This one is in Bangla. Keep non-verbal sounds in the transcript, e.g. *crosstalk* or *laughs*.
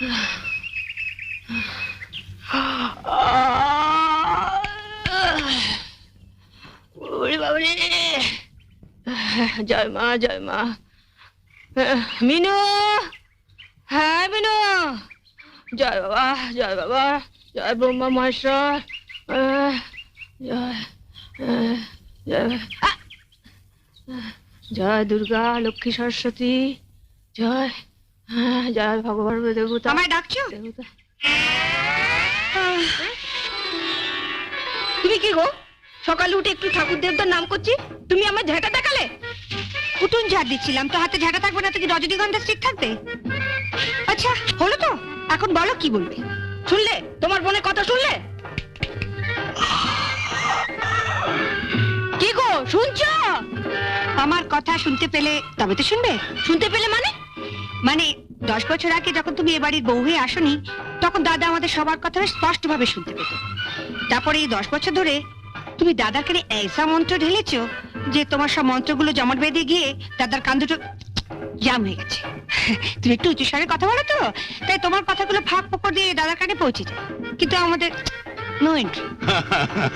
জয় মা জয় মা। মিনু! হ্যাঁ মিনু! জয় বাবা জয় বাবা, জয় ব্রহ্মা মহেশ্বর। জয় জয় জয় দুর্গা, লক্ষ্মী সরস্বতী। জয় জয় ভগবান দেবতা আমায় ডাকছো? তুমি কি গো? সকালে উঠে একটু ঠাকুর দেবতার নাম করছি? তুমি আমার ঝাঁটা দেখালে? উঠুন ঝাড় দিচ্ছিলাম তো হাতে ঝাঁটা থাকবে না তো কি রজনীগন্ধা স্টিক থাকবে? আচ্ছা হলো তো। এখন বলো কি বলবে? শুনলে? তোমার বোনের কথা শুনলে? কি গো শুনছো? আমার কথা শুনতে পেলে তবে তো শুনবে। শুনতে পেলে মানে? মানে দশ বছর আগে যখন তুমি এ বাড়ির বউ হয়ে আসনি, তখন দাদা আমাদের সবার কথা স্পষ্ট ভাবে শুনতে পেত। তারপরে এই দশ বছর ধরে তুমি দাদার কানে এসা মন্ত্র ঢেলেছ যে তোমার সব মন্ত্রগুলো জমাট বেঁধে গিয়ে দাদার কান দুটো জাম হয়ে গেছে। তুমি একটু উঁচু স্বরে কথা বলো তো। তাই তোমার কথাগুলো ফাঁক ফোকর দিয়ে দাদার কানে পৌঁছে যায়। কিন্তু আমাদের নো এন্ট্রি *laughs*